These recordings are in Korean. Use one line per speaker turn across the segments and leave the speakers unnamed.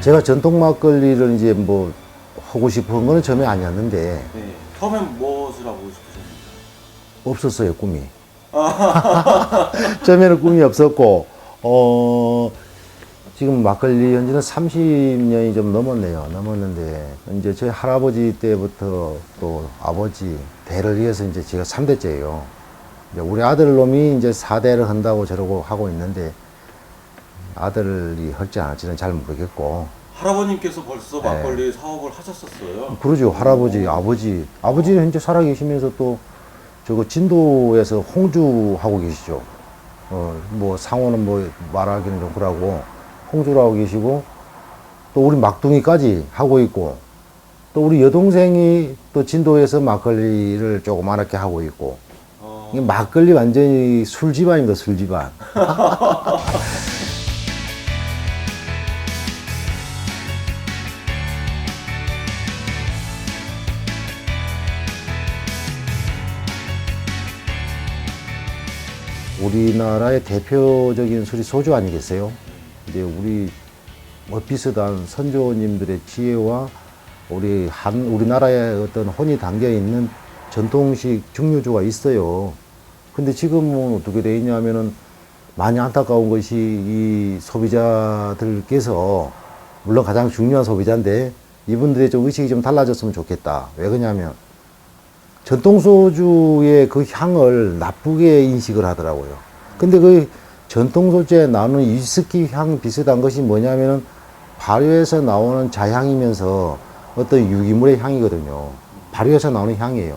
제가 전통 막걸리를 이제 뭐 하고 싶은 거는 처음에 아니었는데
네. 처음엔 무엇을 하고 싶으셨는지.
없었어요 꿈이. 처음에는 꿈이 없었고 어 지금 막걸리 현지는 30년이 좀 넘었네요. 넘었는데 이제 저희 할아버지 때부터 또 아버지 대를 이어서 이제 제가 3대째예요. 이제 우리 아들 놈이 이제 4대를 한다고 저러고 하고 있는데 아들이 할지 안 할지는 잘 모르겠고
할아버님께서 벌써
네.
막걸리 사업을 하셨었어요.
그러죠. 할아버지, 아버지. 아버지는 현재 살아계시면서 또 저거 진도에서 홍주 하고 계시죠. 어, 뭐 상호는 뭐 말하기는 좀 그러고 홍주를 하고 계시고 또 우리 막둥이까지 하고 있고 또 우리 여동생이 또 진도에서 막걸리를 조그맣게 하고 있고
어,
이게 막걸리 완전히 술 집안입니다. 술 집안. 우리나라의 대표적인 술이 소주 아니겠어요? 이제 우리 뭐 비슷한 선조님들의 지혜와 우리 한 우리나라의 어떤 혼이 담겨 있는 전통식 증류주가 있어요. 근데 지금은 어떻게 돼 있냐면은 많이 안타까운 것이 이 소비자들께서 물론 가장 중요한 소비자인데 이분들의 좀 의식이 좀 달라졌으면 좋겠다. 왜 그러냐면 전통 소주의 그 향을 나쁘게 인식을 하더라고요. 근데 그 전통 소주에 나오는 위스키 향 비슷한 것이 뭐냐면은 발효에서 나오는 자향이면서 어떤 유기물의 향이거든요. 발효에서 나오는 향이에요.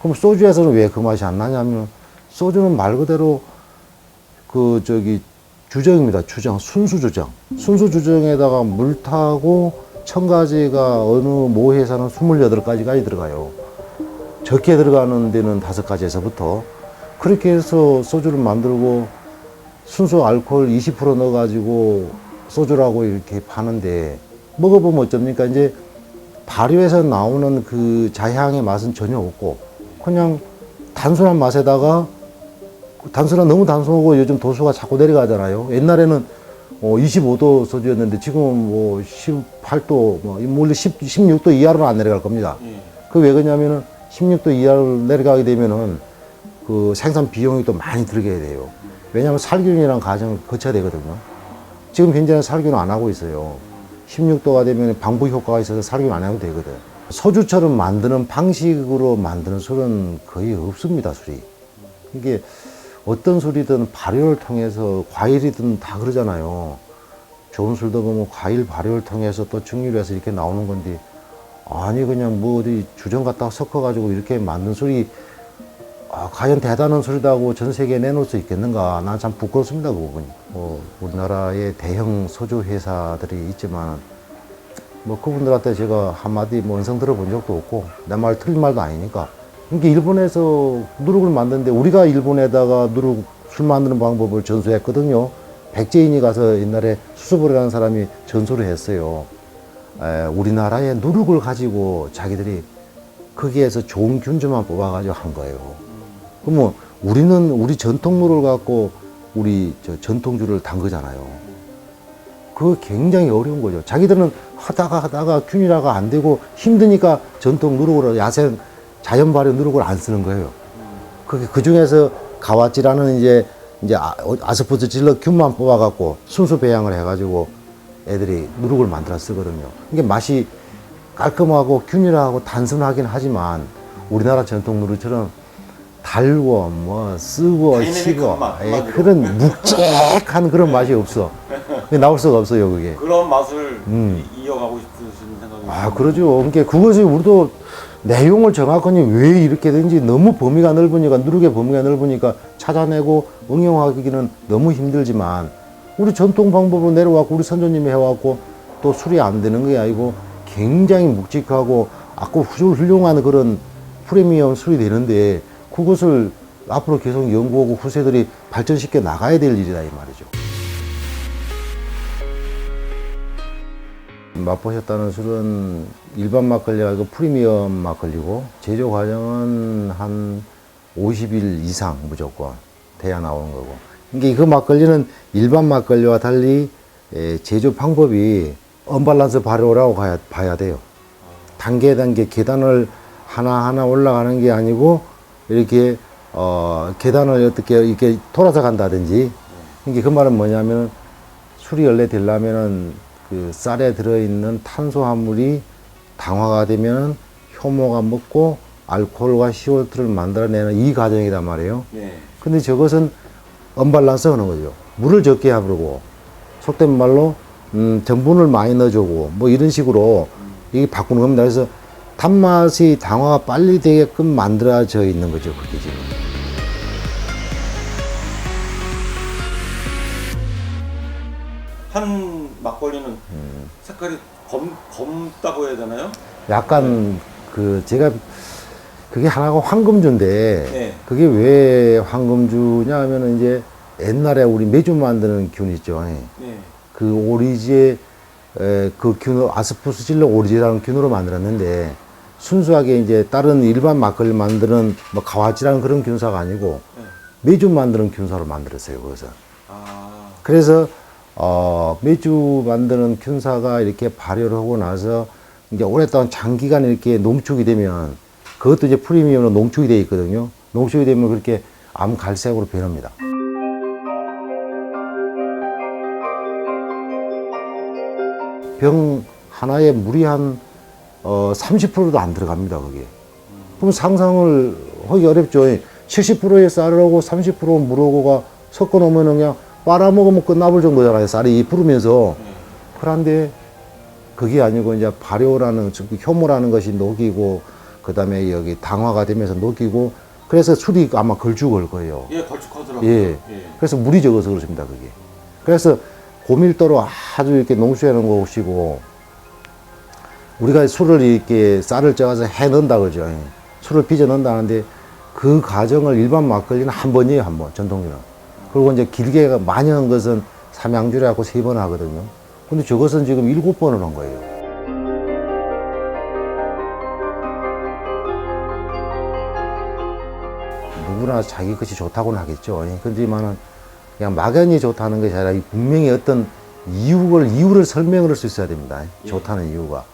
그럼 소주에서는 왜 그 맛이 안 나냐면 소주는 말 그대로 그 저기 주정입니다. 주정, 순수 주정. 순수 주정에다가 물 타고 첨가제가 어느 모 회사는 28가지까지 들어가요. 적게 들어가는 데는 다섯 가지에서부터 그렇게 해서 소주를 만들고 순수 알코올 20% 넣어가지고 소주라고 이렇게 파는데 먹어보면 어쩝니까? 이제 발효에서 나오는 그 자향의 맛은 전혀 없고 그냥 단순한 맛에다가 단순한 너무 단순하고 요즘 도수가 자꾸 내려가잖아요. 옛날에는 어, 25도 소주였는데 지금은 뭐 18도, 뭐 물론 10, 16도 이하로는 안 내려갈 겁니다.
예.
그왜 그러냐면은 16도 이하로 내려가게 되면은 그 생산 비용이 또 많이 들게 돼요. 왜냐하면 살균이라는 과정을 거쳐야 되거든요. 지금 현재는 살균 안 하고 있어요. 16도가 되면 방부 효과가 있어서 살균 안 해도 되거든. 소주처럼 만드는 방식으로 만드는 술은 거의 없습니다, 술이. 이게 어떤 술이든 발효를 통해서 과일이든 다 그러잖아요. 좋은 술도 보면 과일 발효를 통해서 또 증류를 해서 이렇게 나오는 건데 아니 그냥 뭐 어디 주정 갖다가 섞어가지고 이렇게 만든 술이 아, 과연 대단한 술이라고 전 세계에 내놓을 수 있겠는가? 난 참 부끄럽습니다, 그 부분이. 뭐, 우리나라의 대형 소주 회사들이 있지만, 뭐, 그분들한테 제가 한마디 뭐 원성 들어본 적도 없고, 내 말 틀린 말도 아니니까. 그러니까 일본에서 누룩을 만드는데, 우리가 일본에다가 누룩 술 만드는 방법을 전수했거든요. 백제인이 가서 옛날에 수수보라는 사람이 전수를 했어요. 에, 우리나라의 누룩을 가지고 자기들이 거기에서 좋은 균주만 뽑아가지고 한 거예요. 그러면 우리는 우리 전통물을 갖고 우리 저 전통주를 담 거잖아요. 그거 굉장히 어려운 거죠. 자기들은 하다가 하다가 균일화가 안 되고 힘드니까 전통 누룩을 야생 자연 발효 누룩을 안 쓰는 거예요. 그게 그 중에서 가와찌라는 이제 이제 아- 아스포트 질러 균만 뽑아갖고 순수 배양을 해가지고 애들이 누룩을 만들어 쓰거든요. 이게 맛이 깔끔하고 균일하고 단순하긴 하지만 우리나라 전통 누룩처럼 달고 뭐 쓰고 시고
맛,
예. 그런 묵직한 그런 맛이 없어. 나올 수가 없어요 그게.
그런 맛을
음.
이- 이어가고 싶으신 생각이
아 그러죠. 그러니까 그것이 우리도 내용을 정확하니 왜 이렇게 되는지 너무 범위가 넓으니까 누룩의 범위가 넓으니까 찾아내고 응용하기는 너무 힘들지만 우리 전통 방법으로 내려왔고 우리 선조님이 해왔고 또 술이 안 되는 게 아니고 굉장히 묵직하고 아고 훌륭한 그런 프리미엄 술이 되는데 그것을 앞으로 계속 연구하고 후세들이 발전시켜 나가야 될 일이다 이 말이죠. 맛보셨다는 술은 일반 막걸리가 아니고 프리미엄 막걸리고 제조 과정은 한 50일 이상 무조건 돼야 나오는 거고. 이게 그 막걸리는 일반 막걸리와 달리 에, 제조 방법이 언밸런스 발효라고 봐야 돼요. 단계 단계 계단을 하나하나 올라가는 게 아니고 이렇게 어 계단을 어떻게 이렇게 돌아서 간다든지 이게 그 말은 뭐냐면 술이 원래 되려면은 그 쌀에 들어있는 탄수화물이 당화가 되면 효모가 먹고 알코올과 CO2를 만들어내는 이 과정이란 말이에요.
네.
근데 저것은 언밸런스 하는 거죠. 물을 적게 하고 속된 말로 음, 전분을 많이 넣어주고 뭐 이런 식으로 이게 바꾸는 겁니다. 그래서 단맛이 당화가 빨리 되게끔 만들어져 있는 거죠. 그게 지금.
한 막걸리는
음.
색깔이 검, 검다고 해야 되나요?
약간 그 제가 그게 하나가 황금주인데
네.
그게 왜 황금주냐 하면은 이제 옛날에 우리 매주 만드는 균 있죠. 예.
네.
그 오리지의 에, 그 균, 아스푸스 질러 오리지라는 균으로 만들었는데 순수하게 이제 다른 일반 막걸리 만드는 뭐 가와지라는 그런 균사가 아니고
네.
매주 만드는 균사로 만들었어요. 그것은.
아,
그래서 어, 매주 만드는 균사가 이렇게 발효를 하고 나서 이제 오랫동안 장기간 이렇게 농축이 되면 그것도 이제 프리미엄으로 농축이 되어 있거든요. 농축이 되면 그렇게 암 갈색으로 변합니다. 병 하나에 물이 한 어, 30%도 안 들어갑니다, 그게. 그럼 상상을 하기 어렵죠. 70%의 쌀하고 30% 물하고가 섞어 놓으면 그냥 빨아먹으면 끝나볼 정도잖아요. 쌀이 부르면서.
네.
그런데 그게 아니고 이제 발효라는, 즉 효모라는 것이 녹이고, 그 다음에 여기 당화가 되면서 녹이고, 그래서 술이 아마 걸쭉할 거예요.
예, 걸쭉하더라고요.
예.
예.
그래서 물이 적어서 그렇습니다, 그게. 그래서 고밀도로 아주 이렇게 농수해 놓은 것이고, 우리가 술을 이렇게 쌀을 쪄서 해 넣는다 그러죠. 예. 술을 빚어 넣는다는데 그 과정을 일반 막걸리는 한 번이에요, 한 번, 전통주는. 그리고 이제 길게 많이 한 것은 삼양주를 하고 세 번 하거든요. 근데 저것은 지금 일곱 번을 한 거예요. 누구나 자기 것이 좋다고는 하겠죠. 예. 그렇지만은 그냥 막연히 좋다는 것이 아니라 이 분명히 어떤 이유를, 이유를 설명을 할 수 있어야 됩니다.
예.
좋다는 이유가.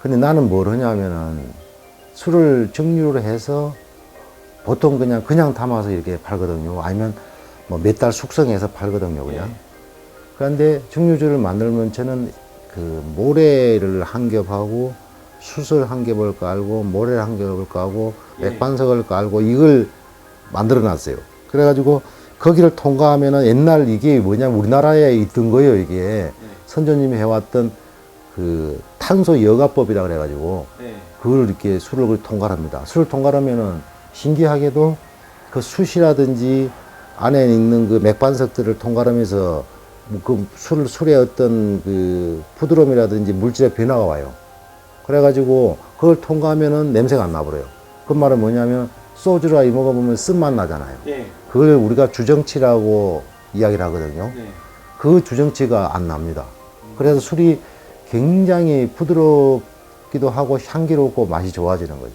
근데 나는 뭘 하냐면은 술을 정류를 해서 보통 그냥, 그냥 담아서 이렇게 팔거든요. 아니면 뭐 몇 달 숙성해서 팔거든요. 그냥.
예.
그런데 증류주를 만들면 저는 그 모래를 한 겹하고 숯을 한 겹을 깔고 모래를 한 겹을 깔고
예.
맥반석을 깔고 이걸 만들어 놨어요. 그래가지고 거기를 통과하면은 옛날 이게 뭐냐면 우리나라에 있던 거예요. 이게 선조님이 해왔던 그 탄소 여가법이라 그래가지고
네.
그걸 이렇게 술을 그렇게 통과합니다. 술을 통과하면은 신기하게도 그 숯이라든지 안에 있는 그 맥반석들을 통과하면서 그 술, 술의 어떤 그 부드러움이라든지 물질의 변화가 와요. 그래가지고 그걸 통과하면은 냄새가 안 나버려요. 그 말은 뭐냐면 소주라 이먹어보면 쓴맛 나잖아요.
예.
그걸 우리가 주정치라고 이야기를 하거든요.
네.
그 주정치가 안 납니다. 그래서 술이 굉장히 부드럽기도 하고 향기롭고 맛이 좋아지는 거죠.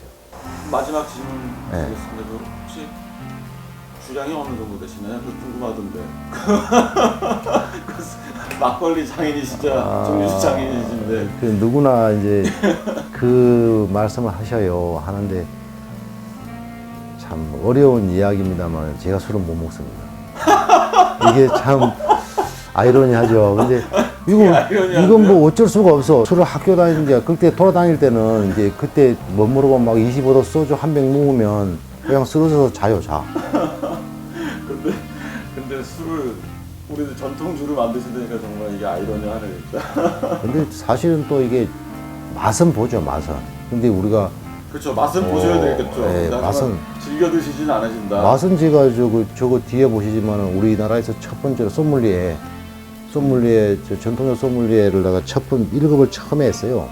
마지막 질문
네.
드리겠습니다. 그 혹시 주량이 어느 정도 되시나요? 그 궁금하던데. 그 막걸리 장인이 진짜
아.
정유주 장인이신데.
그 누구나 이제 그 말씀을 하셔요 하는데 참 어려운 이야기입니다만 제가 술은 못 먹습니다. 이게 참 아이러니하죠. 근데 이거? 이건 뭐 어쩔 수가 없어. 술을 학교 다니는데 그때 돌아다닐 때는 이제 그때 뭐 모르고 막 25도 소주 한 병 먹으면 그냥 쓰러져서 자요 자.
근데 근데 술을 우리도 전통주를 만드신다니까 정말 이게 아이러니하네 진짜.
근데 사실은 또 이게 맛은 보죠 맛은. 근데 우리가
그렇죠. 맛은
어,
보셔야 되겠죠.
네,
하지만
맛은-
즐겨 드시진 않으신다.
맛은 제가 저거, 저거 뒤에 보시지만 우리나라에서 첫 번째로 소믈리에, 소믈리에, 저 전통적 소믈리에를 내가 첫 번, 1급을 처음에 했어요.